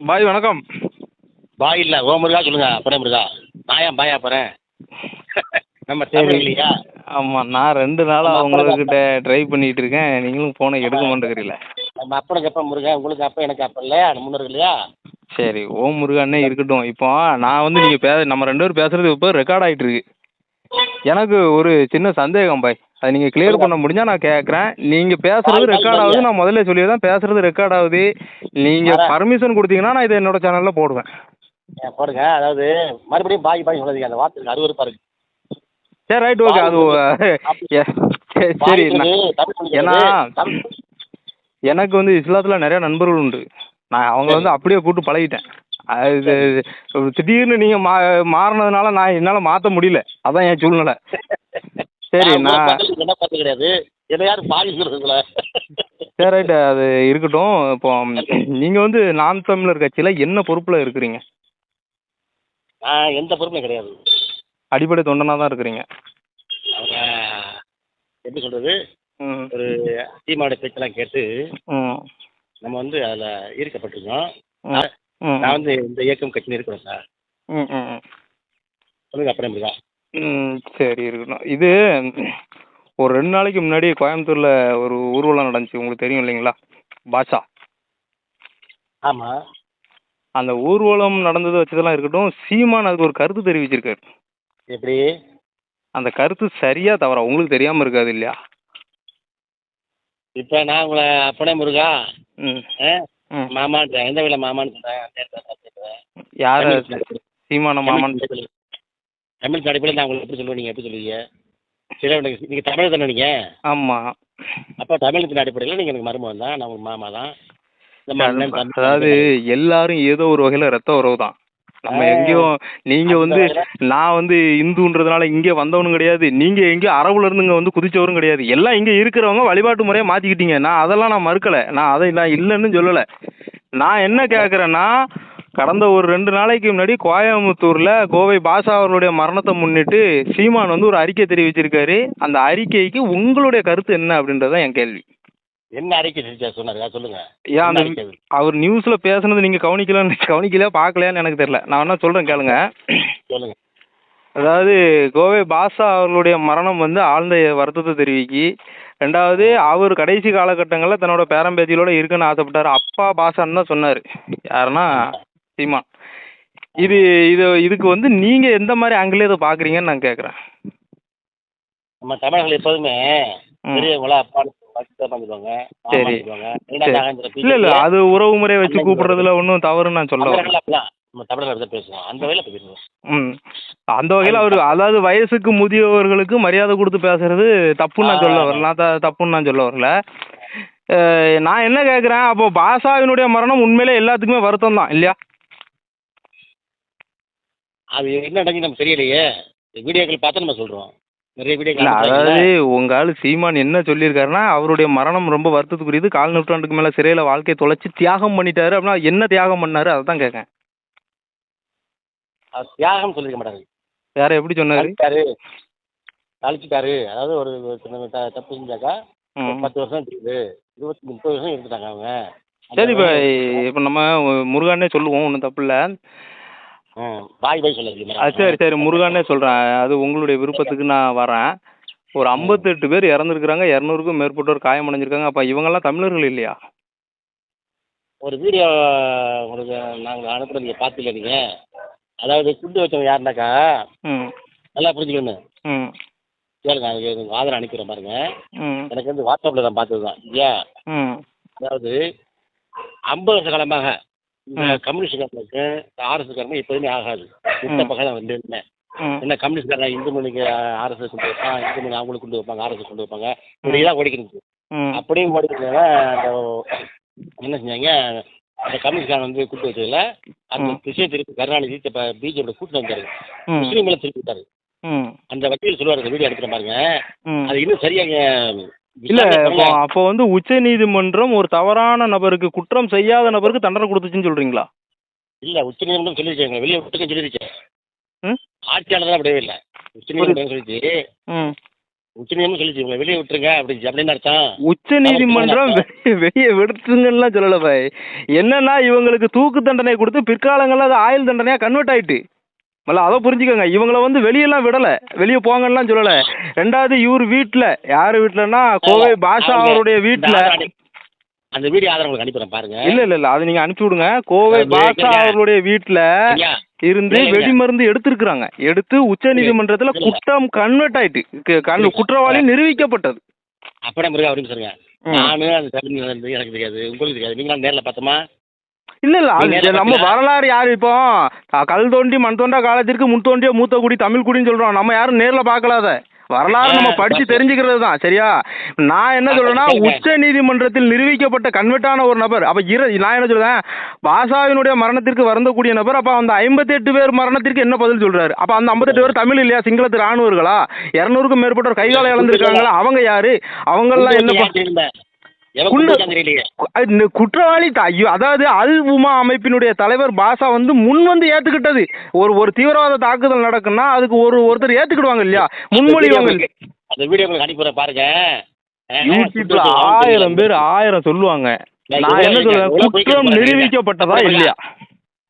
பாய் வணக்கம். பாய் இல்லை ஓ முருகா சொல்லுங்க. அப்புறம் முருகா. நாயா பாயா போகிறேன் நம்ம தமிழ் இல்லையா? ஆமாம் நான் ரெண்டு நாளாக உங்கள்கிட்ட ட்ரை பண்ணிட்டு இருக்கேன். நீங்களும் ஃபோனை எடுக்க மாட்டேங்கிறீங்கள நம்ம அப்பனுக்கு அப்பா முருகா. உங்களுக்கு அப்பா எனக்கு அப்பா இல்லையா? முன்னோர்கள் இல்லையா? சரி ஓம் முருகானே இருக்கட்டும். இப்போ நான் வந்து நீங்கள் பே நம்ம ரெண்டு பேரும் பேசுகிறது இப்போ ரெக்கார்ட் ஆகிட்டு இருக்கு. எனக்கு ஒரு சின்ன சந்தேகம் பாய். அதை நீங்கள் கிளியர் பண்ண முடிஞ்சால் நான் கேட்குறேன் நீங்கள் பேசுகிறது ரெக்கார்ட் ஆகுது. நான் முதல்ல சொல்லிடுறேன் பேசுகிறது ரெக்கார்ட் ஆகுது. நீங்கள் பர்மிஷன் கொடுத்தீங்கன்னா நான் இதை என்னோட சேனலில் போடுவேன். போடுங்க. அதாவது மறுபடியும் பாய் பாய் சொல்லாதீங்க அந்த வார்த்தைக்கு அருவருப்பா இருக்கு சரி ரைட் ஓகே அது சரி, ஏன்னா எனக்கு வந்து இஸ்லாத்தில் நிறைய நண்பர்கள் உண்டு. நான் அவங்கள வந்து அப்படியே கூப்பிட்டு பழகிட்டேன். அது திடீர்னு நீங்கள் மா மாறினதுனால நான் என்னால் மாற்ற முடியல. அதான் என் சூழ்நிலை. சரி நான் என்ன பார்த்து கிடையாது. என்ன யாரும் சரி ரைட்டு அது இருக்கட்டும். இப்போ நீங்கள் வந்து நாம் தமிழர் கட்சியில் என்ன பொறுப்பில் இருக்கிறீங்க? நான் எந்த பொறுப்பும் கிடையாது. அடிப்படை தொண்டனாக தான் இருக்கிறீங்க. எப்படி சொல்றது? ம். ஒரு சீமாவோட பேச்செல்லாம் கேட்டு நம்ம வந்து அதில் ஈர்க்கப்பட்டிருக்கோம். நான் வந்து இந்த இயக்கம் கட்சியில் இருக்கிறேன் சார். ம் ம் ம். சொல்லுங்க அப்புறம் முருகா ம் சரி இருக்கட்டும். இது ஒரு ரெண்டு நாளைக்கு முன்னாடி கோயம்புத்தூரில் ஒரு ஊர்வலம் நடந்துச்சு. உங்களுக்கு தெரியும் இல்லைங்களா? பாஷா ஆமாம் அந்த ஊர்வலம் நடந்தது வச்சதெல்லாம் இருக்கட்டும். சீமான் அதுக்கு ஒரு கருத்து தெரிவிச்சிருக்காரு. எப்படி? அந்த கருத்து சரியா தவறா? உங்களுக்கு தெரியாமல் இருக்காது இல்லையா? இப்போ நான் உங்களை அப்பனே முருகா. ம். ஆ? ம். மாமான்றேன். எந்த வேலை மாமான்னு சொல்கிறேன் யார்? சீமான மாமன் தமிழ் நடைப்பில் நான் உங்களுக்கு எப்படி சொல்லுவேன்? நீங்கள் எப்படி சொல்லுவீங்க? சரி உனக்கு நீங்கள் தமிழ் தானே நீங்கள் ஆமாம் அப்போ தமிழத்தின் அடிப்படையில் நீங்கள் எனக்கு மருமகன் தான் நான் உங்களுக்கு மாமா தான். அதாவது எல்லாரும் ஏதோ ஒரு வகையில் ரத்த உறவு தான். நம்ம. எங்கேயும் நீங்கள் வந்து நான் வந்து இந்துன்றதுனால இங்கே வந்தவனும் கிடையாது நீங்கள் எங்கேயும் அரபுல இருந்து இங்கே வந்து குதிச்சவரும் கிடையாது. எல்லாம் இங்கே இருக்கிறவங்க வழிபாட்டு முறையை மாற்றிக்கிட்டீங்க நான் அதெல்லாம் நான் மறுக்கலை. நான் அதை நான் இல்லைன்னு சொல்லலை. நான் என்ன கேட்குறேன்னா கடந்த ஒரு ரெண்டு நாளைக்கு முன்னாடி கோயம்புத்தூரில் கோவை பாஷா அவர்களுடைய மரணத்தை முன்னிட்டு சீமான் வந்து ஒரு அறிக்கை தெரிவிச்சிருக்காரு. அந்த அறிக்கைக்கு உங்களுடைய கருத்து என்ன அப்படின்றது தான் என் கேள்வி. என்ன அறிக்கை சொன்னாரு? சொல்லுங்க. ஏன் அந்த? அவர் நியூஸில் பேசுனது நீங்கள் கவனிக்கலன்னு கவனிக்கலையா பார்க்கலையான்னு எனக்கு தெரியல. நான் என்ன சொல்கிறேன் கேளுங்க. சொல்லுங்க. அதாவது கோவை பாஷா அவர்களுடைய மரணம் வந்து ஆழ்ந்த வருத்தத்தை தெரிவிக்கி ரெண்டாவது அவர் கடைசி காலகட்டங்களில் தன்னோட பேரம்பேத்திகளோட இருக்குன்னு ஆசைப்பட்டார். அப்பா பாஷான்னு தான் சொன்னார். யாருன்னா சீமான் இது இது இதுக்கு வந்து நீங்கள் எந்த மாதிரி ஆங்கிலே இதை பார்க்குறீங்கன்னு நான் கேட்குறேன். நம்ம தமிழர்கள் எப்போதுமே. பெரியவங்கள சரி. இல்லை இல்லை. அது உறவு முறையை வச்சு கூப்பிடுறதுல ஒன்றும் தவறுன்னு நான் சொல்ல அந்த வகையில் அவர் அதாவது வயசுக்கு முதியவர்களுக்கு மரியாதை கொடுத்து பேசுறது தப்புன்னு நான் சொல்ல வரல நான் தப்புன்னு நான் சொல்ல வரல நான் என்ன கேட்குறேன்? அப்போ பாஷாவினுடைய மரணம் உண்மையிலே எல்லாத்துக்குமே வருத்தம் தான் இல்லையா? அது என்ன நடந்து நம்ம தெரியலையே. வீடியோக்கள் பார்த்து நம்ம சொல்கிறோம் நிறைய இல்லை வீடியோக்கள் அதாவது உங்க ஆளு சீமான் என்ன சொல்லியிருக்காருன்னா அவருடைய மரணம் ரொம்ப வருத்தத்துக்குரியது. கால் நூற்றாண்டுக்கு மேலே சிறையில் வாழ்க்கையை தொலைச்சி தியாகம் பண்ணிட்டாரு அப்படின்னா என்ன தியாகம் பண்ணாரு? அதை தான் கேட்கேன் அது தியாகம் சொல்லியிருக்க மாட்டாரு. வேற எப்படி சொன்னாரு? அழிச்சிட்டாரு அழிச்சிட்டாரு அதாவது ஒரு ஒரு சின்ன த- தப்பு செஞ்சாக்கா ஒரு ம். பத்து வருஷம் இருக்குது இருபத்தி முப்பது வருஷம் இருந்துட்டாங்க அவங்க. சரி இப்போ இப்போ நம்ம முருகானே சொல்லுவோம் ஒன்றும் தப்பு இல்லை. ம், பாய் பாய் சொல்லாதீங்க அது சரி சரி முருகானே சொல்கிறேன் அது உங்களுடைய விருப்பத்துக்கு நான் வரேன். ஒரு ஐம்பத்தெட்டு பேர் இறந்துருக்குறாங்க இரநூறுக்கும் மேற்பட்டோர் காயமடைஞ்சிருக்காங்க. அப்போ இவங்கெல்லாம் தமிழர்கள் இல்லையா? ஒரு வீடியோ உங்களுக்கு நாங்கள் அனுப்புறது நீங்கள் பார்த்துல நீங்கள் அதாவது குண்டு வச்சவங்க யாருனாக்கா ம். நல்லா புரிஞ்சுக்கணும் ம். கேளுங்க அதுக்கு உங்களுக்கு ஆதரவு அனுப்பிடுறேன் பாருங்க. ம். எனக்கு வந்து வாட்ஸ்அப்பில் தான் பார்த்தது தான் இல்லையா? ம். அதாவது ஐம்பது வருஷ காலமாக இந்த. கம்யூனிஸ்ட்காரனுக்கு ஆர்எஸ்காரனுக்கு எப்போதுமே ஆகாது. இந்த பக்கம் தான் பேருமே ம். என்ன கம்யூனிஸ்ட்காரன் இந்து மணிக்கு ஆர்எஸ் கொண்டு வைப்பான் இந்து மணி அவங்களுக்கு கொண்டு வைப்பாங்க ஆர்எஸ் கொண்டு வைப்பாங்க. இப்படி தான் ஓடிக்கிறது ம். அப்படியும் ஓடிக்கிறதுனால அந்த என்ன செஞ்சாங்க? அந்த கம்யூனிஸ்ட்காரன் வந்து கூட்டு வச்சதுல அந்த. விஷயம் திருப்பி கருணாநிதி இப்போ பிஜேபி கூட்டு வந்தாரு. முஸ்லீம்களை திருப்பி விட்டாரு. அந்த வக்கீல் சொல்லுவார் அந்த வீடியோ எடுத்துட்டு பாருங்க. அது இன்னும் சரியாக இல்ல. அப்போ வந்து உச்ச நீதிமன்றம் ஒரு தவறான நபருக்கு குற்றம் செய்யாத நபருக்கு தண்டனை கொடுத்துச்சுன்னு சொல்றீங்களா? இல்ல உச்ச நீதிமன்றம் சொல்லிருக்காங்க வெளியே விட்டுக்க சொல்லிருச்சு. ம்? ஆட்சியாளர் அப்படியே இல்லை. உச்ச நீதிமன்றம் சொல்லிச்சு உச்சநீதிமன்றம் சொல்லிச்சு உங்களை வெளியே விட்டுருங்க அப்படின்னு அப்படின்னு அர்த்தம். உச்ச நீதிமன்றம் வெளியே வெளியே விடுத்துங்கலாம் சொல்லல பாய். என்னன்னா இவங்களுக்கு தூக்கு தண்டனை கொடுத்து பிற்காலங்களில் அது ஆயுள் தண்டனையா கன்வெர்ட் ஆயிட்டு. மல்ல அதை புரிஞ்சுக்கோங்க. இவங்கள வந்து வெளியெல்லாம் விடல. வெளியே போங்கலாம் சொல்லல. ரெண்டாவது இவர் வீட்டில் யார் வீட்டிலன்னா கோவை பாஷா அவருடைய வீட்டில் அந்த வீடியோ ஆதாரம் உங்களுக்கு அனுப்பிடுறேன் பாருங்க. இல்ல இல்ல இல்ல. அது நீங்க அனுப்பி விடுங்க. கோவை பாஷா. அவருடைய வீட்டுல இருந்து. வெடிமருந்து எடுத்திருக்கிறாங்க. எடுத்து உச்ச நீதிமன்றத்துல. குற்றம் கன்வெர்ட் ஆயிட்டு. கு- கன்- குற்றவாளி நிரூபிக்கப்பட்டது. அப்படியே முருகா அப்படின்னு சொல்லுங்க. நானு அந்த எனக்கு தெரியாது. உங்களுக்கு தெரியாது. நீங்களும் நேரில் பார்த்தோமா? இல்ல இல்ல நம்ம? வரலாறு யாரு இப்போ? கல் தோண்டி மண் தோண்டா காலத்திற்கு முன் தோண்டிய மூத்த குடி தமிழ் குடின்னு சொல்றோம். நம்ம யாரும் நேர்ல பார்க்கலாத. வரலாறு நம்ம பார்த்து. தெரிஞ்சுக்கிறது தான் சரியா? நான் என்ன சொல்றேன்னா. உச்ச நீதிமன்றத்தில் நிரூபிக்கப்பட்ட கன்வெர்ட்டான ஒரு நபர். அப்ப இர நான் என்ன சொல்றேன்? பாஷாவினுடைய மரணத்திற்கு வருந்தக்கூடிய நபர் அப்ப அந்த 58 பேர் மரணத்திற்கு என்ன பதில் சொல்றாரு? அப்ப அந்த 58 பேர் தமிழ் இல்லையா? சிங்களத்து ராணுவர்களா? இருநூறுக்கும் மேற்பட்டோர் கைகால இழந்திருக்காங்களா? அவங்க யாரு? அவங்கெல்லாம் என்ன குற்றவாளி ஐயோ அதாவது அல் உமா அமைப்பினுடைய தலைவர் பாஷா வந்து முன் வந்து ஏத்துக்கிட்டது. ஒரு ஒரு தீவிரவாத தாக்குதல் நடக்குன்னா அதுக்கு ஒரு ஒருத்தர் ஏத்துக்கிடுவாங்க இல்லையா? முன்மொழிவாங்க? அந்த வீடியோ உங்களுக்கு பாருங்க. யூடியூப்ல ஆயிரம் பேர் ஆயிரம் சொல்லுவாங்க. நான் என்ன சொல்றேன்? குற்றம் நிரூபிக்கப்பட்டதா இல்லையா?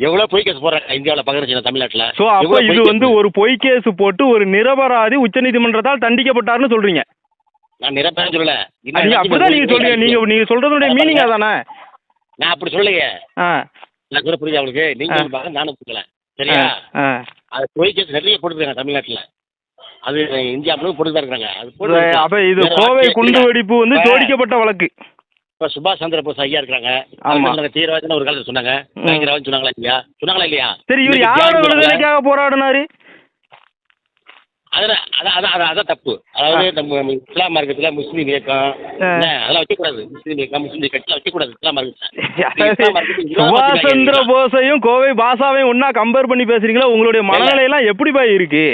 எவ்வளவு பொய் கேஸ் போடுறாங்க இந்தியாவில் பகிர்ந்து தமிழ்நாட்டுல. சோ அப்ப இது வந்து? ஒரு பொய் கேஸ் போட்டு ஒரு நிரபராதி உச்சநீதிமன்றத்தால் தண்டிக்கப்பட்டாருன்னு சொல்றீங்க. நான் நிரப்பேன் சொல்லல. நீங்க அப்படிதான் நீங்க சொல்றீங்க. நீங்க நீங்க சொல்றதுடைய மீனிங் அதானே? நான் அப்படி சொல்லலையே. நான் சொல்ல புரியுது அவங்களுக்கு நீங்க பாருங்க நானும் புரியல. சரியா? அது பொய் கேஸ் நிறைய போட்டுருக்காங்க தமிழ்நாட்டுல. அது இந்தியா முழுவதும் போட்டு தான் இருக்காங்க. அது அப்ப இது கோவை குண்டு. வெடிப்பு வந்து ஜோடிக்கப்பட்ட வழக்கு. இப்ப சுபாஷ் சந்திர போஸ் ஐயா இருக்காங்க. அவங்க தீவிரவாதின்னு ஒரு காலத்துல சொன்னாங்க. ம். பயங்கரவாதி சொன்னாங்களா இல்லையா? சொன்னாங்களா இல்லையா? சரி இவர் யாரோட. விடுதலைக்காக போராடினாரு? அதுல அதான் அதான் அதான் அதான் தப்பு. அதாவது நம்ம இஸ்லாம் மார்க்கத்துல முஸ்லீம் இயக்கம் ஆ. என்ன, அதெல்லாம் வைக்கக்கூடாது. முஸ்லீம் இயக்கம் முஸ்லீம் கட்சி வைக்கக்கூடாது. இஸ்லாம் மார்க்கத்துல. இஸ்லாம் மார்க்கத்துக்கு விரோதமா சுபாஷ் சந்திர. போஸையும் கோவை பாஷாவையும் ஒன்னா கம்பேர் பண்ணி பேசுறீங்களா? உங்களுடைய மனநிலை எல்லாம் எப்படி பாய் இருக்கு?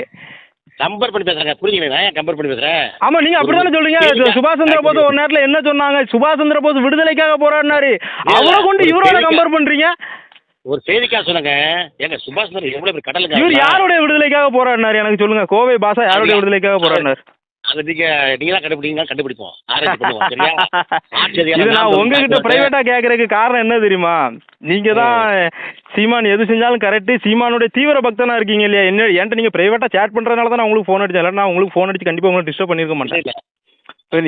கம்பேர் பண்ணி பேசுறாங்க. நான் ஏன் கம்பேர் பண்ணி பேசுறேன்? ஆமா நீங்க அப்படிதானே சொல்றீங்க. சுபாஷ் சந்திர போஸ் ஒரு நேரத்துல என்ன சொன்னாங்க? சுபாஷ் சந்திர போஸ் விடுதலைக்காக போராடினாரு. அவரை கொண்டு இவரோட. கம்பேர் பண்றீங்க? ஒரு செய்திக்காக சொன்னாங்க ஏங்க சுபாஷ் சந்திர எவ்வளவு பேர் கடலுங்க இவர் யாருடைய விடுதலைக்காக போராடினாரு? எனக்கு சொல்லுங்க. கோவை பாஷா யாருடைய விடுதலைக்காக போராடினாரு? அது நீங்க நீங்க தான் கண்டுபிடிங்க கண்டுபிடிப்போம். ஆராய்ச்சி பண்ணுவோம் சரியா? ஆச்சரியம் இது நான் உங்ககிட்ட பிரைவேட்டா கேக்குறதுக்கு காரணம் என்ன தெரியுமா? நீங்க தான் சீமான் எது செஞ்சாலும் கரெக்ட் சீமானுடைய தீவிர பக்தனா இருக்கீங்க இல்லையா? என்ன என்கிட்ட நீங்க பிரைவேட்டா சேட் பண்றதுனால தான் நான் உங்களுக்கு ஃபோன் அடிச்சேன். இல்லைன்னா நான் உங்களுக்கு ஃபோன் அடிச்சு கண்டிப்பா உங்களுக்கு டிஸ்டர்ப் பண்ணிருக்க மாட்டேன். இல்ல சரி,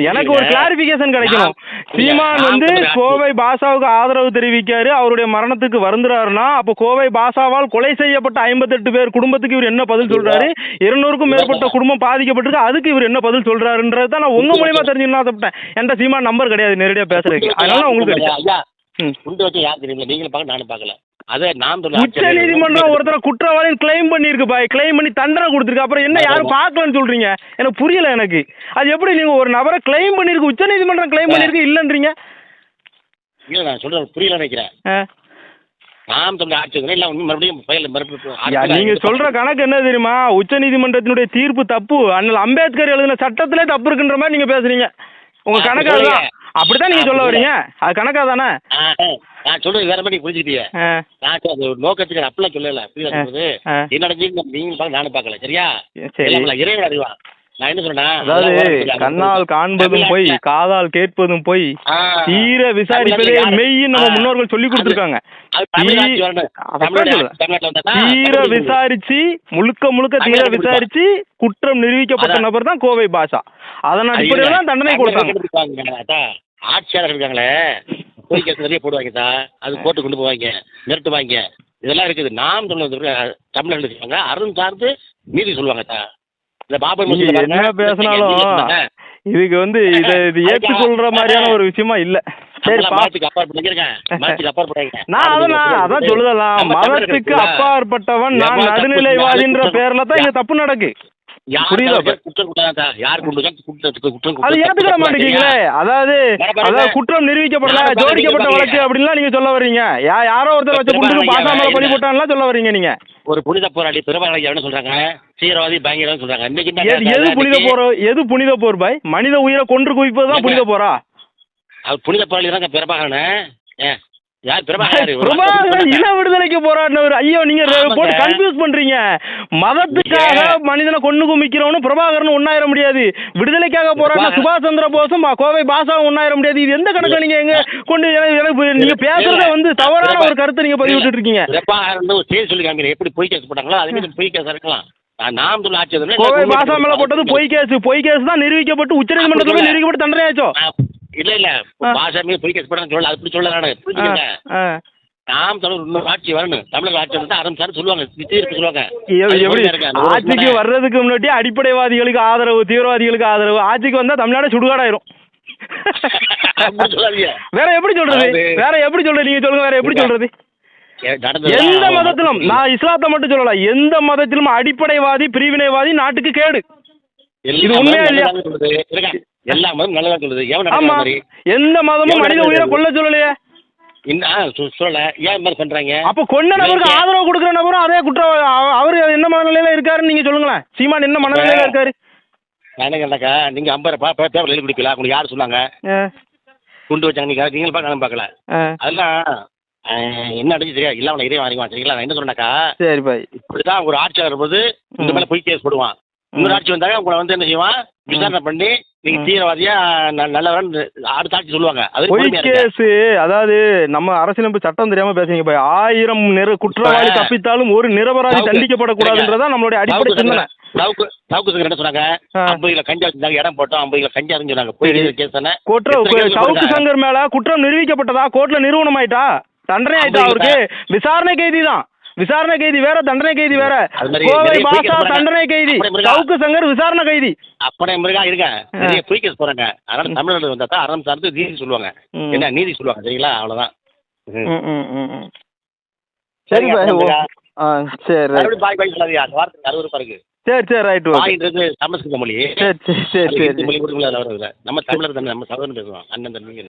எனக்கு ஒரு. கிளாரிபிகேஷன் கிடைக்கணும். சீமான் வந்து. கோவை பாஷாவுக்கு ஆதரவு தெரிவிக்காரு அவருடைய மரணத்துக்கு வருந்துறாருன்னா அப்போ கோவை பாஷாவால் கொலை செய்யப்பட்ட ஐம்பத்தெட்டு பேர் குடும்பத்துக்கு இவர் என்ன பதில் சொல்றாரு? இருநூறுக்கும் மேற்பட்ட குடும்பம் பாதிக்கப்பட்டிருக்கு அதுக்கு இவர் என்ன பதில் சொல்றாருன்றது தான் நான் உங்க மூலியமா தெரிஞ்சுக்கணும் ஆசைப்பட்டேன் என்கிட்ட சீமான் நம்பர் கிடையாது நேரடியா பேசுறதுக்கு. அதனால உங்களுக்கு அடிச்சேன். ஐயா ம். குண்டு வச்சு யார் தெரியுங்களா நீங்களும் பார்க்க நானும் பார்க்கல. அதே சொல்ல உச்ச நீதிமன்றம் ஒருத்தரை குற்றவாளின்னு கிளைம் பண்ணிருக்கு பாய். கிளைம் பண்ணி தண்டனை கொடுத்துருக்கு. அப்புறம் என்ன யாரும் பார்க்கலன்னு சொல்றீங்க? எனக்கு புரியல எனக்கு. அது எப்படி நீங்க ஒரு நபரை கிளைம் பண்ணிருக்கு உச்ச நீதிமன்றம் கிளைம் பண்ணிருக்கு இல்லன்றீங்க? இல்ல நான் புரியல நினைக்கிறேன். நாம் ஆட்சி மறுபடியும் மறுபடியும் நீங்க சொல்ற கணக்கு என்ன தெரியுமா? உச்ச நீதிமன்றத்தினுடைய தீர்ப்பு தப்பு. அண்ணல் அம்பேத்கர் எழுதின சட்டத்திலே தப்பு இருக்குன்ற மாதிரி நீங்க பேசுறீங்க. உங்க கணக்கு. அதுதான் அப்படித்தான் நீங்க சொல்ல வரீங்க. அது கணக்கா தானே. நான் சொல்றது வேற மாதிரி புரிஞ்சுக்கிட்டீங்க நான் ஒரு நோக்கத்துக்கு நான் அப்படிலாம் சொல்லல. புரியுதா சொல்றது. என்னோட ஜீவன் நீங்க பார்க்க நானும் பார்க்கல. சரியா? சரி. இறைவன் அறிவா நான் என்ன சொல்றேன்னா அதாவது கண்ணால் காண்பதும் பொய் காதால் கேட்பதும் பொய். தீர விசாரிப்பதே மெய்ன்னு நம்ம. முன்னோர்கள் சொல்லி கொடுத்துருக்காங்க. தீர விசாரிச்சு முழுக்க முழுக்க தீர விசாரிச்சு குற்றம் நிரூபிக்கப்பட்ட. நபர் தான் கோவை பாஷா. அதன் அடிப்படையில் தான் தண்டனை கொடுத்தாங்க. ஆட்சியாளர் இருக்காங்களே போய் கேஸ் நிறைய போடுவாங்க தா. அது கோர்ட்டு கொண்டு போவாங்க மிரட்டுவாங்க. இதெல்லாம் இருக்குது. நாம் சொன்னது தமிழர்கள் இருக்காங்க. அருண் சார்ந்து நீதி சொல்லுவாங்க தா. இந்த பாபர் மசூதி என்ன பேசினாலும். இதுக்கு வந்து இதை இது ஏற்றுக்கொள்ற மாதிரியான ஒரு விஷயமா இல்ல. சரி நான் அதை நான் அதான் நம்ம தமிழர்கள் மதத்துக்கு அப்பாற்பட்டவன் நான் நடுநிலைவாதின்ற பேர்ல தான் இங்க தப்பு நடக்கு. தவறு குற்றம் யார் அது ஏத்துக்கிற மாட்டேங்கிறீங்களே. அதாவது. அதாவது குற்றம் நிரூபிக்கப்படல ஜோடிக்கப்பட்ட வழக்கு அப்படின்லாம் நீங்க சொல்ல வர்றீங்க. யா யாரோ ஒருத்தர் வச்ச திரும்ப குண்டுக்கு ஐயா, பாசா மேல பழி. போட்டான்லாம் சொல்ல வர்றீங்க நீங்க. ஒரு புனித போராளி பெருமாள் என்ன சொல்றாங்க? தீவிரவாதி பயங்கரம் சொல்றாங்க. இன்னைக்கு எது புனித போர் எது புனித போர் பாய்? மனித உயிரை கொன்று குவிப்பது தான் புனித போரா? அவர் புனித போராளி தாங்க ஏன்? யார் பிரபாகர் பிரபாகரன் இன விடுதலைக்கு போராடினவர். ஐயோ நீங்க. போட்டு கன்ஃபியூஸ் பண்றீங்க. மதத்துக்காக மனிதனை கொண்டு குமிக்கிறவனும் பிரபாகரன் ஒன்னாயிர முடியாது. விடுதலைக்காக போராடின. சுபாஷ் சந்திர போஸும் கோவை பாசாவும் ஒன்னாயிர முடியாது. இது எந்த கணக்குல நீங்க எங்க கொண்டு நீங்க பேசுறத வந்து தவறான ஒரு கருத்தை நீங்க பதிவிட்டு இருக்கீங்க. பிரபாகரன் ஒரு செய்தி சொல்லி காமிக்கிறேன் எப்படி பொய் கேஸ் போட்டாங்களோ அதே மாதிரி பொய் கேஸ் இருக்கலாம். நான் நாம் சொல்ல ஆட்சி வந்தோடனே கோவை பாசா மேல போட்டது பொய் கேஸ் பொய் கேஸ் தான் நிரூபிக்கப்பட்டு உச்சநீதிமன்றத்துல நிரூபிக்கப்பட்டு தண்டனை ஆச்சோ நான் இல்ல இல்ல. பாஷா மீது பொய் கேஸ் சொல்லல. அப்படி சொல்ல நானு. புரிஞ்சுக்கங்க. ஆ. நாம் தமிழ் இன்னொரு ஆட்சி வரணும். தமிழக ஆட்சி வந்து ஆரம்பிச்சாரு சொல்லுவாங்க. இருக்கு சொல்லுவாங்க. ஆட்சிக்கு. வர்றதுக்கு முன்னாடி அடிப்படைவாதிகளுக்கு ஆதரவு தீவிரவாதிகளுக்கு ஆதரவு. ஆட்சிக்கு வந்தா தமிழ்நாடு சுடுகாடாயிரும். வேற எப்படி சொல்றது? வேற எப்படி சொல்றது? நீங்க சொல்லுங்க வேற எப்படி. சொல்றது? எந்த. மதத்திலும் நான் இஸ்லாத்தை மட்டும் சொல்லல எந்த மதத்திலும் அடிப்படைவாதி பிரிவினைவாதி நாட்டுக்கு கேடு. இது உண்மையா இல்லையா? எல்லா மதமும் நல்லதா சொல்லுது. ஆமா நடக்கிற மாதிரி? எந்த மதமும் மனித உயிரை? கொல்ல சொல்லலையே. சொ- சொல்லல. ஏன் இந்த மாதிரி பண்றாங்க அப்ப கொன்ன நபருக்கு ஆதரவு கொடுக்குற நபரும் அதே குற்றம் அவ- அவரு என்ன மனநிலையில இருக்காருன்னு நீங்க சொல்லுங்களேன். சீமான் என்ன மனநிலையில இருக்காரு? நான் என்ன கேட்டாக்கா நீங்க ஐம்பது பா பேப்பர் எழுதி கொடுக்கல. உங்களுக்கு யார் சொன்னாங்க? ஆ, குண்டு வச்சாங்க நீங்க நீங்களும் பார்க்க நானும் பார்க்கல. ஆ. அதெல்லாம் என்ன அடிச்சு சரியா இல்ல அவனை இதே வாங்கிக்குவான் சரிங்களா? நான் என்ன சொன்னாக்கா சரி பாய் இப்படிதான் ஒரு ஆட்சியாளர் போது இந்த மேல பொய் கேஸ் போடுவான். இன்னொரு ஆட்சி வந்தாங்க உங்களை வந்து என்ன செய்வான்? விசாரணை பண்ணி நீங்க தீவிரவாதியா ந- நல்லவன் அடுத்த ஆட்சி சொல்லுவாங்க. அது பொய். கேஸ் அதாவது நம்ம அரசியலமைப்பு சட்டம் தெரியாம பேசுறீங்க பாய். ஆயிரம் நிற குற்றவாளி இப்ப தப்பித்தாலும் ஒரு நிரபராதி சவுக்கு- தண்டிக்கப்படக்கூடாதுன்றதா நம்மளுடைய அடிப்படை சிந்தனை. சவுக்கு சங்கர் என்ன சொன்னாங்க. ஐம்பது கிலோ கஞ்சா வச்சிருந்தாங்க இடம் போட்டோம் ஐம்பது கிலோ கஞ்சா சொன்னாங்க பொய். கேஸ் தானே? குற்ற எத்தனை கேஸ் சவுக்கு? சங்கர் மேல குற்றம் நிரூபிக்கப்பட்டதா? கோர்ட்ல நிறுவனம் ஆயிட்டா தண்டனை ஆயிட்டா அவருக்கு விசாரணை கைதி தான் விசாரணை கைதி வேற தண்டனை கைதி வேற. அது மாதிரி கோவை போடுறாங்க. தண்டனை கைதி. சவுக்கு சங்கர் விசாரணை கைதி. அப்பனே மிருகா நிறைய பொய் கேஸ் போறாங்க. அதனால தமிழ்நாடு வந்தா தான் அறம் சார்ந்து நீதி சொல்லுவாங்க. என்ன நீதி சொல்லுவாங்க சரிங்களா? அவ்வளவுதான். சரி சரி பாய் பாய் அந்த வார்த்தை அறுவருப்பா இருக்கு சரி சரி ரைட் பாயின்றது சமஸ்கிருத மொழி சரி சரி சரி மொழி நம்ம தமிழர் நம்ம சகோதரன் பேசுவோம். அண்ணன் தம்பி.